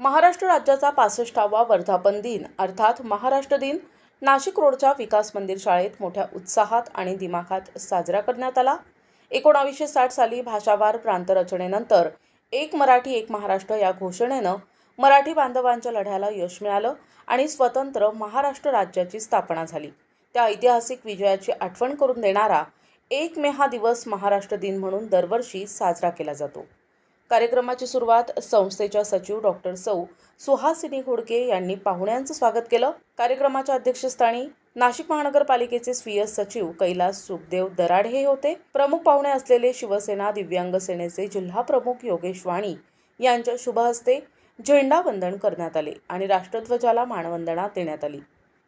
महाराष्ट्र राज्याचा पासष्टावा वर्धापन दिन अर्थात महाराष्ट्र दिन नाशिक रोडच्या विकास मंदिर शाळेत मोठ्या उत्साहात आणि दिमाखात साजरा करण्यात आला. एकोणावीसशे साठ साली भाषावार प्रांतरचनेनंतर एक मराठी एक महाराष्ट्र या घोषणेनं मराठी बांधवांच्या लढ्याला यश मिळालं आणि स्वतंत्र महाराष्ट्र राज्याची स्थापना झाली. त्या ऐतिहासिक विजयाची आठवण करून देणारा एक मे हा दिवस महाराष्ट्र दिन म्हणून दरवर्षी साजरा केला जातो. कार्यक्रमाची सुरुवात संस्थेच्या सचिव डॉक्टर सौ सुहासिनी घोडके यांनी पाहुण्यांचं स्वागत केलं. कार्यक्रमाच्या अध्यक्षस्थानी नाशिक महानगरपालिकेचे स्वीय सचिव कैलास सुखदेव दराडे हे होते. प्रमुख पाहुणे असलेले शिवसेना दिव्यांग सेनेचे जिल्हा प्रमुख योगेश वाणी यांच्या शुभ हस्ते झेंडावंदन करण्यात आले आणि राष्ट्रध्वजाला मानवंदना देण्यात आली.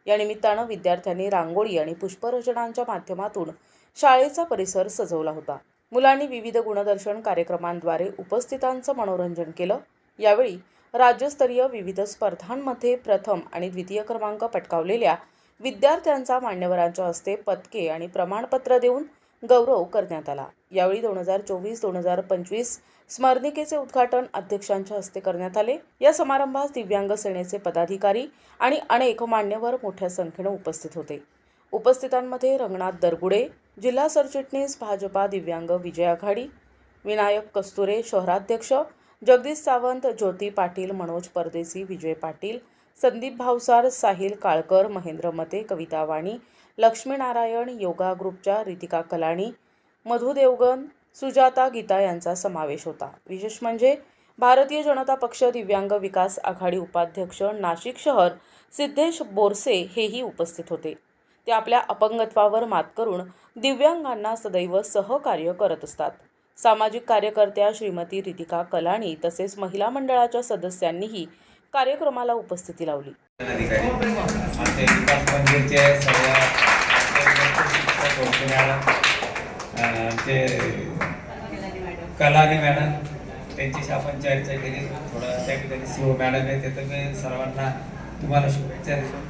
या निमित्तानं विद्यार्थ्यांनी रांगोळी आणि पुष्परचनांच्या माध्यमातून शाळेचा परिसर सजवला होता. मुलांनी विविध गुणदर्शन कार्यक्रमांद्वारे उपस्थितांचं मनोरंजन केलं. यावेळी राज्यस्तरीय विविध स्पर्धांमध्ये प्रथम आणि द्वितीय क्रमांक पटकावलेल्या विद्यार्थ्यांचा मान्यवरांच्या हस्ते पदके आणि प्रमाणपत्र देऊन गौरव करण्यात आला. यावेळी दोन हजार चोवीस दोन हजार पंचवीस स्मरणिकेचे उद्घाटन अध्यक्षांच्या हस्ते करण्यात आले. या समारंभास दिव्यांग सेनेचे पदाधिकारी आणि अनेक मान्यवर मोठ्या संख्येनं उपस्थित होते. उपस्थितांमध्ये रंगनाथ दरगुडे जिल्हा सरचिटणीस भाजपा दिव्यांग विजय आघाडी विनायक कस्तुरे शहराध्यक्ष जगदीश सावंत ज्योती पाटील मनोज परदेसी विजय पाटील संदीप भावसार साहिल काळकर महेंद्र मते कविता वाणी लक्ष्मीनारायण योगा ग्रुपच्या रितिका कलाणी मधु देवगन सुजाता गीता यांचा समावेश होता. विशेष म्हणजे भारतीय जनता पक्ष दिव्यांग विकास आघाडी उपाध्यक्ष नाशिक शहर सिद्धेश बोरसे हेही उपस्थित होते. ते आपल्या अपंगत्वावर मात करून दिव्यांगांना सदैव सहकार्य करत असतात. सामाजिक कार्यकर्त्या श्रीमती रितिका कलाणी तसेच महिला मंडळाच्या सदस्यांनीही कार्यक्रमाला उपस्थिती लावली. कलानी मॅडम त्यांच्याशी आपण चर्चा केली. थोडं त्या ठिकाणी सी ओ मॅडम आहे तिथं मी सर्वांना तुम्हाला शुभेच्छा देतो.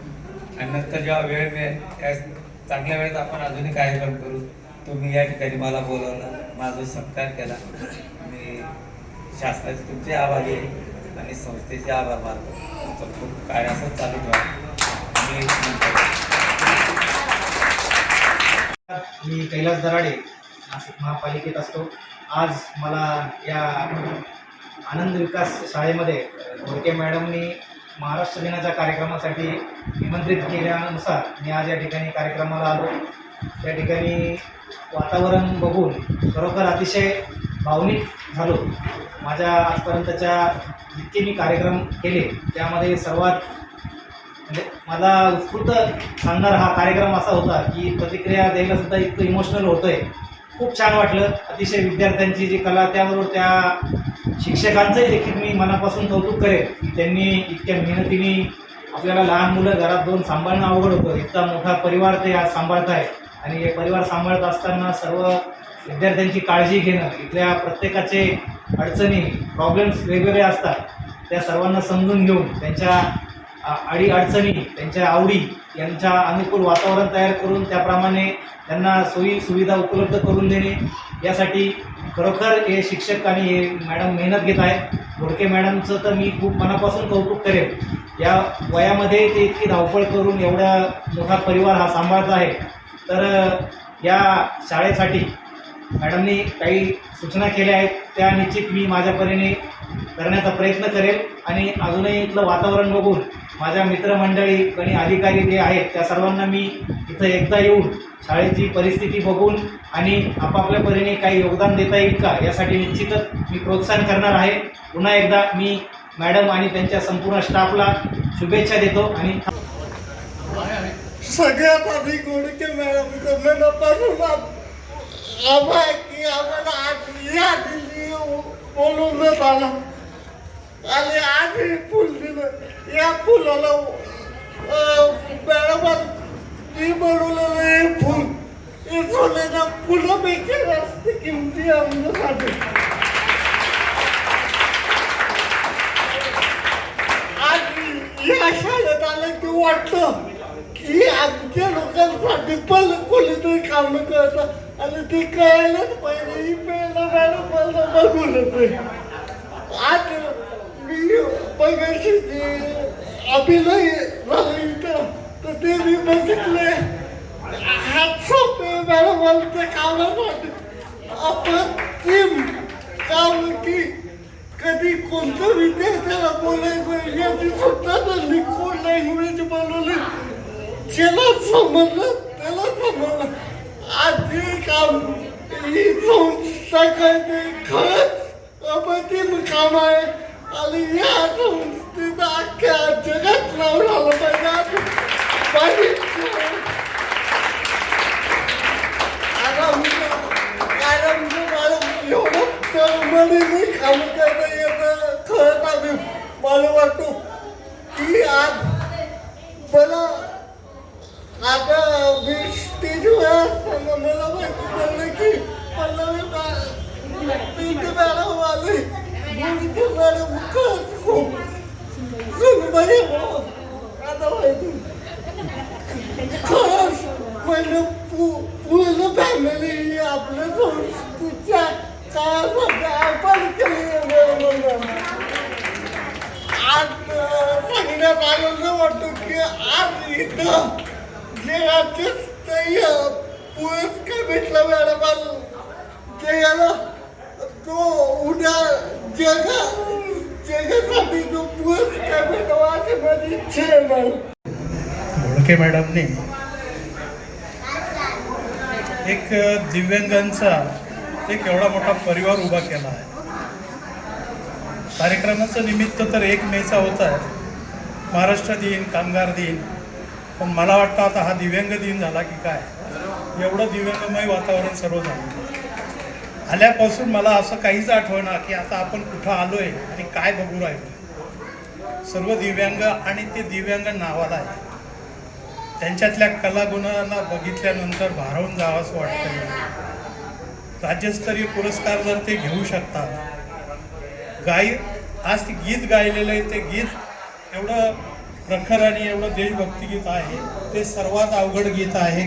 आणि नंतर जेव्हा वेळ मिळेल चांगल्या वेळेत आपण अजूनही कार्यक्रम करू. तुम्ही या ठिकाणी मला बोलावला माझा सत्कार केला. मी शासनाचे तुमचे आभारी आहे आणि संस्थेचे आभार मानतो. तुमचं खूप कार्य असं चालू ठेवा. मी मी कैलास दराडे नाशिक महापालिकेत असतो. आज मला या आनंद विकास शाळेमध्ये घोडके मॅडमनी महाराष्ट्र दिनाच्या कार्यक्रमासाठी निमंत्रित केल्यानुसार मी आज या ठिकाणी कार्यक्रमाला आलो. त्या ठिकाणी वातावरण बघून खरोखर अतिशय भावनिक झालो. माझ्या आजपर्यंतच्या जितके मी कार्यक्रम केले त्यामध्ये सर्वात म्हणजे मला उत्स्फूर्त सांगणारा हा कार्यक्रम असा होता की प्रतिक्रिया द्यायलासुद्धा इतकं इमोशनल होतं आहे खूप छान वाटलं. अतिशय विद्यार्थ्यांची जी कला त्याबरोबर त्या शिक्षकांचंही देखील मी मनापासून कौतुक करेन. की त्यांनी इतक्या मेहनतीने आपल्याला लहान मुलं घरात दोन सांभाळणं अवघड होतं. इतका मोठा परिवार ते आज सांभाळत आहे आणि हे परिवार सांभाळत असताना सर्व विद्यार्थ्यांची काळजी घेणं इथल्या प्रत्येकाचे अडचणी प्रॉब्लेम्स वेगवेगळे असतात. त्या सर्वांना समजून घेऊन त्यांच्या अडीअडचणी त्यांच्या आवडी यांच्या अनुकूल वातावरण तयार करून त्याप्रमाणे त्यांना सोयी सुविधा उपलब्ध करून देणे. यासाठी खरोखर हे शिक्षक आणि हे मॅडम मेहनत घेत आहेत. घोडके मॅडमचं तर मी खूप मनापासून कौतुक करेन. या वयामध्ये ते इतकी धावपळ करून एवढा मोठा परिवार हा सांभाळत आहे. तर या शाळेसाठी मॅडमनी काही सूचना केल्या आहेत त्या निश्चित मी माझ्या परीने करण्याचा प्रयत्न करेल आणि अजूनही इथलं वातावरण बघून माझ्या मित्रमंडळी आणि अधिकारी जे आहेत त्या सर्वांना मी इथं एकदा येऊन शाळेची परिस्थिती बघून आणि आपापल्या परीने काही योगदान देता येईल का यासाठी निश्चितच मी प्रोत्साहन करणार आहे. पुन्हा एकदा मी मॅडम आणि त्यांच्या संपूर्ण स्टाफला शुभेच्छा देतो आणि सगळ्यात आधी मॅडम मनापासून की आम्हाला आज या दिल्ली बोलवण्यात आलं आणि आज हे फुल दिलं. या फुलाला मॅडम मी बनवलेलं हे फुल. हे सोन्याच्या फुलापेक्षा जास्त किमती आमच्यासाठी. आज या शाळेत आलं की वाटलं की आमच्या लोकांसाठी पण कोणीतरी काम करतं आणि ते कळायलाच पाहिजे. ही प्रेरणा मॅडम मला बघून आज मी मगाशी ते अभिनय झालं इथं. तर ते मी बघितले. हात सोपे मॅडम ते कामासाठी आपण काम की कधी कोणतं विद्यार्थ्याला बोलायचं याची सुद्धा त्यांनी कोण लँग्वेज बनवली. ज्याला समजलं त्याला समजलं. आधी काम ही संस्था करते खरंच अप्रतिम काम आहे आणि या संस्थेचं अख्ख्या जगात नाव झालं पाहिजे असं माझी इच्छा आहे. आरामचं आरामचं मला एवढं तळमळीने काम करता येतं खरंच आम्ही मला वाटतो की आज मला आता मी स्टेजवर असताना मला माहिती पडलं की पल्लवी पीठ मॅडम आले मुलगी मॅडम खरंच खूप सुनबाई हो आता माहिती. खरंच म्हणजे पूर्ण फॅमिली आपल्या संस्कृतीच्या काळासाठी आपण केली आज सांगण्यात आनंद वाटतो की आज इथं जे राज्य स्तरीय पुरस्कार भेटला मॅडम. ते याला तो उद्या जगा जगासाठी जो पुरस्कार भेटावा अशी माझी इच्छा आहे मॅडम घोडके मॅडमने. एक दिव्यांगांचा एक एवढा मोठा परिवार उभा केला. आहे कार्यक्रमाचं निमित्त तर एक मेचा होत. आहे महाराष्ट्र दिन कामगार दिन. पण मला वाटतं आता हा दिव्यांग दिन झाला की काय? एवढं दिव्यांगमय वातावरण सर्व झालं आल्यापासून मला असं काहीच आठवणार की आता आपण कुठं आलोय आणि काय बघू राहिलो. सर्व दिव्यांग आणि ते दिव्यांग नावाला आहे त्यांच्यातल्या कलागुणांना बघितल्यानंतर भारावून जावंसं वाटतं राज्यस्तरीय पुरस्कार जर ते घेऊ शकतात गाई आज ते गीत गायलेलं आहे ते गीत एवढं प्रखर आणि एवढं देशभक्ती गीत आहे ते सर्वात अवघड गीत आहे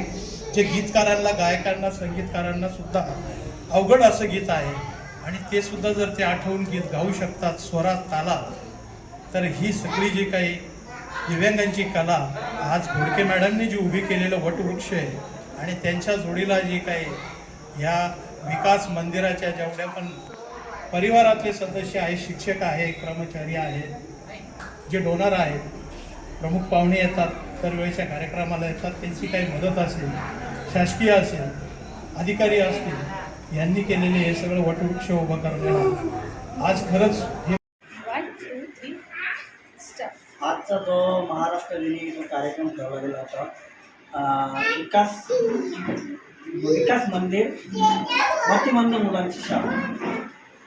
जे गीतकारांना गायकांना संगीतकारांना सुद्धा अवघड असं गीत आहे. आणि ते सुद्धा जर ते आठवून गीत गाऊ शकतात स्वरात तालात तर ही सगळी जी काही दिव्यांगांची कला आज घोडके मॅडमनी जी उभी केलेलं वटवृक्ष आहे आणि त्यांच्या जोडीला जी काही ह्या विकास मंदिराच्या जेवढ्या पण परिवारातले सदस्य आहेत शिक्षक आहेत कर्मचारी आहेत जे डोनर आहेत प्रमुख पाहुणे येतात दरवेळेच्या कार्यक्रमाला येतात त्यांची काही मदत असेल शासकीय असेल अधिकारी असतील यांनी केलेले हे सगळं वटवृक्ष उभं करण्याला आज खरंच हे आजचा जो महाराष्ट्र दिनी जो कार्यक्रम ठेवला गेला होता विकास विकास मंदिर मतिमंद मुलांची शाळा.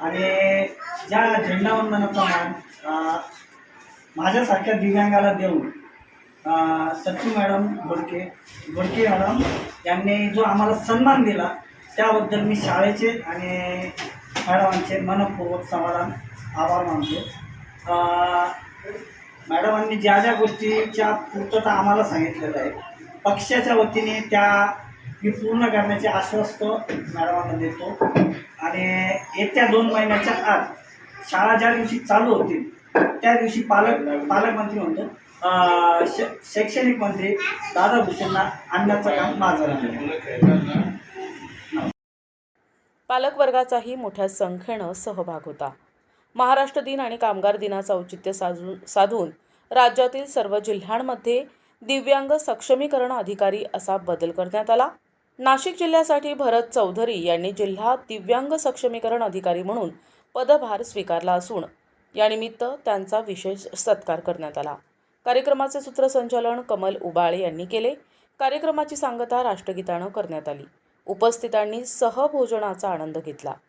आणि ज्या झेंडावंदनाचा मान माझ्यासारख्या दिव्यांगाला देऊन सचू सचिव मॅडम घोडके घोडके मॅडम यांनी जो आम्हाला सन्मान दिला त्याबद्दल मी शाळेचे आणि मॅडमांचे मनपूर्वक समाधान आभार मानतो. मॅडमांनी ज्या ज्या गोष्टीच्या पूर्तता आम्हाला सांगितलेलं आहे पक्षाच्या वतीने त्या मी पूर्ण करण्याचे आश्वस्त मॅडमांना देतो. आणि येत्या दोन महिन्याच्या आत शाळा ज्या दिवशी चालू होतील त्या दिवशी पालक पालकमंत्री म्हणतो श शैक्षणिक मंत्री दादा भूषणना आणण्याचं काम माझं राहणार पालकवर्गाचाही मोठ्या संख्येनं सहभाग होता. महाराष्ट्र दिन आणि कामगार दिनाचं औचित्य साजून साधून राज्यातील सर्व जिल्ह्यांमध्ये दिव्यांग सक्षमीकरण अधिकारी असा बदल करण्यात आला. नाशिक जिल्ह्यासाठी भरत चौधरी यांनी जिल्हा दिव्यांग सक्षमीकरण अधिकारी म्हणून पदभार स्वीकारला असून यानिमित्त त्यांचा विशेष सत्कार करण्यात आला. कार्यक्रमाचे सूत्रसंचालन कमल उबाळे यांनी केले. कार्यक्रमाची सांगता राष्ट्रगीतानं करण्यात आली. उपस्थितांनी सहभोजनाचा आनंद घेतला.